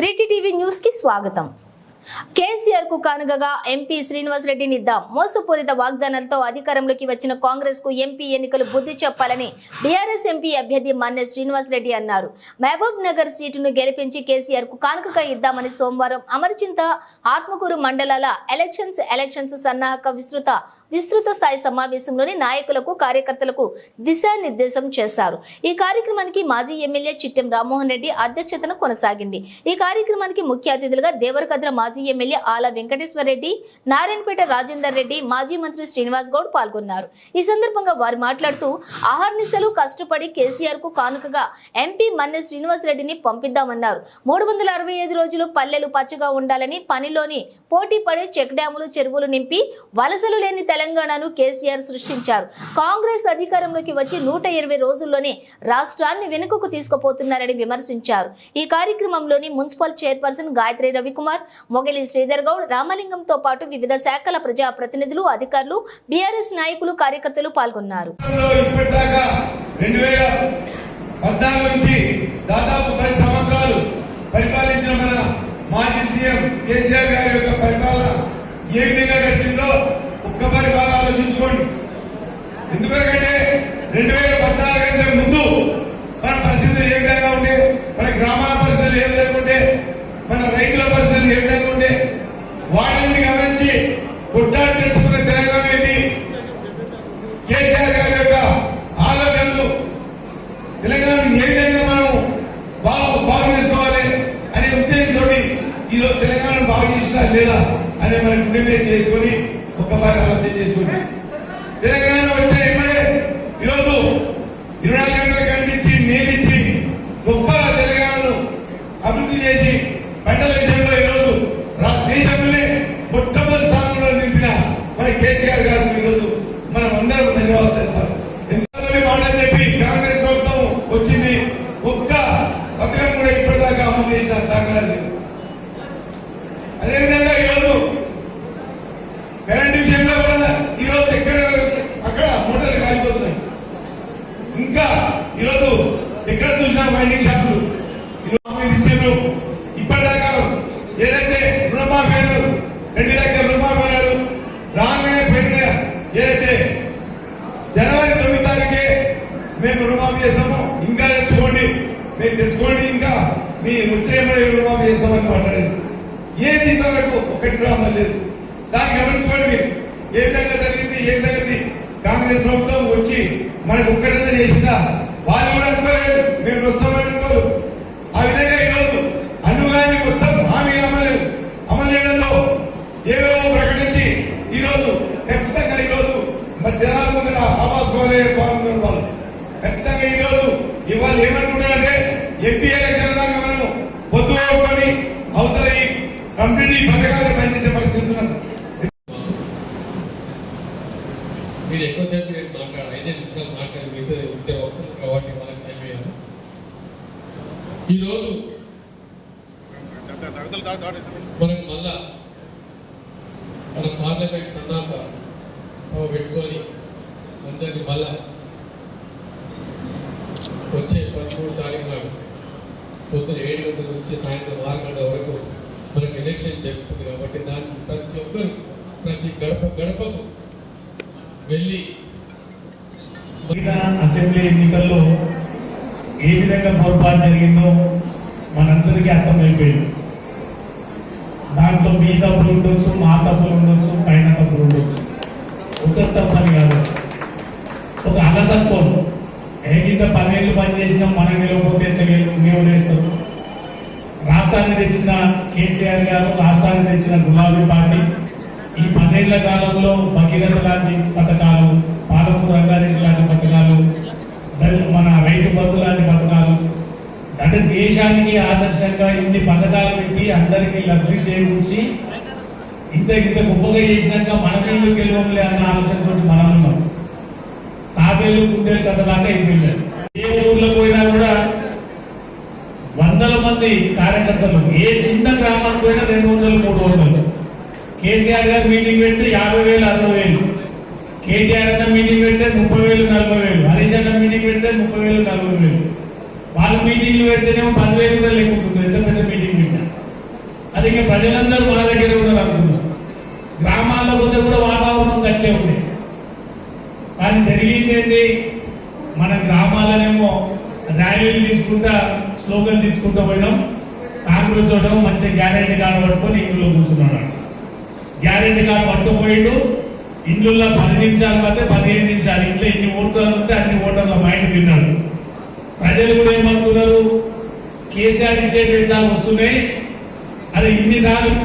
త్రీటీ TV news కి స్వాగతం కేసీఆర్కు కానుకగా ఎంపీ శ్రీనివాస్ రెడ్డిని ఇద్దాం మోసపూరిత వాగ్దానాలతో అధికారంలోకి వచ్చిన కాంగ్రెస్కు ఎంపీ ఎన్నికలు బుద్ధి చెప్పాలని బీఆర్ఎస్ ఎంపీ అభ్యర్థి మన్నె శ్రీనివాస్ రెడ్డి అన్నారు. మహబూబ్ నగర్ సీటును గెలిపించి కేసీఆర్కు కానుకగా ఇద్దామని సోమవారం అమర్చింత ఆత్మకూరు మండలాల ఎలక్షన్స్ ఎలక్షన్స్ సన్నాహక విస్తృత విస్తృత స్థాయి సమావేశంలోని నాయకులకు కార్యకర్తలకు దిశానిర్దేశం చేశారు. ఈ కార్యక్రమానికి మాజీ ఎమ్మెల్యే చిట్టెం రామ్మోహన్ రెడ్డి అధ్యక్షతన కొనసాగింది. ఈ కార్యక్రమానికి ముఖ్య అతిథులుగా దేవరకద్ర మాజీ ఎమ్మెల్యే ఆల వెంకటేశ్వర రెడ్డి నారాయణపేట రాజేందర్ రెడ్డి మాజీ మంత్రి శ్రీనివాస్ గౌడ్ పాల్గొన్నారు. ఈ సందర్భంగా వారు మాట్లాడుతూ ఆహర్నిశలు కష్టపడి కేసీఆర్కు కానుకగా ఎంపీ మన్నె శ్రీనివాస్ రెడ్డిని పంపిద్దామన్నారు. మూడు వందల అరవై ఐదు రోజులు పల్లెలు పచ్చగా ఉండాలని పనిలోని పోటీ పడే చెక్ డ్యాములు చెరువులు నింపి వలసలు లేని తెలంగాణను కేసీఆర్ సృష్టించారు. కాంగ్రెస్ అధికారంలోకి వచ్చి నూట ఇరవై రోజుల్లోనే రాష్ట్రాన్ని వెనుకకు తీసుకుపోతున్నారని విమర్శించారు. ఈ కార్యక్రమంలోని మున్సిపల్ చైర్పర్సన్ గాయత్రి రవికుమార్ మొగలి శ్రీధర్ గౌడ్ రామలింగంతో పాటు వివిధ శాఖల ప్రజా ప్రతినిధులు అధికారులు బీఆర్ఎస్ నాయకులు కార్యకర్తలు పాల్గొన్నారు. నుంచి దాదాపు సంవత్సరాలు పరిపాలించిన మన మాజీ సీఎం కేసీఆర్ గారి యొక్క పరిపాలన ఏ విధంగా గడిచిందో ఒక్కసారి బాగా ఆలోచించుకోండి. ఎందుకంటే రెండు వేల పద్నాలుగు కంటే ముందు మన పరిస్థితులు ఏ విధంగా ఉండే మన గ్రామాల పరిస్థితులు ఏ విధంగా ఉండే మన రైతుల పరిస్థితులు ఏ విధంగా ఉండే వాటిని గమనించి కొట్టాడు తెచ్చుకున్న తెలంగాణ ఇది కేసీఆర్ గారి యొక్క ఆలోచనలు తెలంగాణను ఏ విధంగా మనం బాగు బాగు చేసుకోవాలి అనే ఉద్దేశంతో ఈరోజు తెలంగాణను బాగా చేసినా లేదా అనే మన గుండె మీద చేసుకొని ఒక్కసారి ఆలోచన చేసుకుని. తెలంగాణ వచ్చే ఇప్పుడే ఈరోజు ఇరవై గంటల కనిపించి మేలిచ్చి గొప్ప తెలంగాణను అభివృద్ధి చేసి పంటల విషయంలో ఈరోజు దేశంలోనే మొట్టమొదటి స్థానంలో నిలిపిన మన కేసీఆర్ గారు ఈరోజు మనం అందరం ధన్యవాదాలు చెప్తారు ఎందుకంటే మాటలు చెప్పి కాంగ్రెస్ ప్రభుత్వం వచ్చింది ఒక్క పథకం కూడా ఇప్పటిదాకా అమలు చేసిన దాఖలా లేదు అదేవిధంగా ఈరోజు కరెంట్ విషయంలో కూడా ఈరోజు ఎక్కడ అక్కడ మూటలు కాలిపోతున్నాయి. ఇంకా ఈరోజు ఎక్కడ చూసినా మైనింగ్ షాపులు ఇచ్చారు ఇప్పటిదాకా ఏదైతే రుణమాఫీ రెండు లక్షల రుణమాఫీ అన్నారు రాగానే పెట్టిన ఏదైతే జనవరి తొమ్మిది తారీఖే మేము రుణమాఫీ చేస్తాము ఇంకా తెచ్చుకోండి. మేము తెచ్చుకోండి ఇంకా మీ వచ్చే రుణమాఫీ చేస్తామని మాట్లాడేది. ఏ ఇంతవరకు ఒకటి డ్రామా లేదు. దాన్ని గమనించుకోండి మీరు? ఏ విధంగా జరిగింది ఏ విధంగా కాంగ్రెస్ ప్రభుత్వం వచ్చి మనకు ఒక్కటనే చేసిందా? వాళ్ళు కూడా అనుకోలేదు. మేము వస్తామని అనుకోరు మనం మళ్ళా మన పార్లమెంట్ సన్నాహ సభ పెట్టుకొని అందరినీ మళ్ళా వచ్చే పదమూడు తారీఖు నాడు పొద్దున ఏడు గంటల నుంచి సాయంత్రం ఆరు గంటల వరకు మనకు ఎలక్షన్ జరుగుతుంది కాబట్టి దాన్ని ప్రతి ఒక్కరు ప్రతి గడప గడపకు వెళ్ళి అసెంబ్లీ ఎన్నికల్లో ఏ విధంగా పొరపాటు జరిగిందో మనందరికీ అర్థమైపోయింది. దాంట్లో మీ తప్పులు ఉండొచ్చు మా తప్పులు ఉండొచ్చు పైన తప్పులు ఉండొచ్చు ఒకరి తప్పని కాదు. ఒక అలసత్వం. ఏకింత పదేళ్ళు పనిచేసినా మనం నిలవకపోతే చెల్లెలు మేము వేస్తారు రాష్ట్రాన్ని తెచ్చిన కేసీఆర్ గారు రాష్ట్రాన్ని తెచ్చిన గులాబీ పార్టీ ఈ పదేళ్ళ కాలంలో భగీరథ లాంటి పథకాలు పాలమూరు రంగారెడ్డి లాంటి పథకాలు మన రైతు బంధు లాంటి పథకాలు అంటే దేశానికి ఆదర్శంగా ఇన్ని పథకాలు అందరికీ లబ్ధి చేకూర్చి ఇంత ఇంత గొప్పగా చేసినాక మనం ఎందుకు గెలవంలే అన్న ఆలోచనతో మనం ఉన్నాం. తాబేలు గుండెలు కథలాగా అయిపోయింది ఏ ఊర్లో పోయినా కూడా వందల మంది కార్యకర్తలు ఏ చిన్న గ్రామానికి పోయినా రెండు వందలు మూడు వందలు. కేసీఆర్ గారు మీటింగ్ పెడితే యాభై వేలు అరవై వేలు. కేటీఆర్ అన్న మీటింగ్ పెడితే ముప్పై వేలు నలభై వేలు. హరీష్ అన్న మీటింగ్ పెడితే ముప్పై వేలు నలభై వేలు. వాళ్ళ మీటింగ్లు పెడితేనేమో పదివేలు కూడా లేకుంటుంది. ఎంత పెద్ద మీటింగ్? అది ఇంకా ప్రజలందరూ మన దగ్గర ఉన్నారు గ్రామాల్లో పోతే కూడా వాతావరణం గట్టే ఉంది కానీ జరిగింది ఏంటి? మన గ్రామాలనేమో ర్యాలీలు తీసుకుంటా స్లోగన్స్ తీసుకుంటూ పోయినాం. కాంగ్రెస్ చూడడం మంచి గ్యారెంటీ కార్డు పట్టుకొని ఇంట్లో కూర్చున్నాడు గ్యారెంటీ కార్డు పట్టుకుపోయిండు. ఇంట్లో పది నిమిషాలు పడితే పదిహేను నిమిషాలు. ఇంట్లో ఇన్ని ఓటర్లు ఉంటే అన్ని ఓటర్ల మైండ్ విన్నాడు ప్రజలు కూడా ఏమనుకున్నారు కేసీఆర్ ఇచ్చేటువంటి వస్తున్నాయి. అదే ఇన్నిసార్లు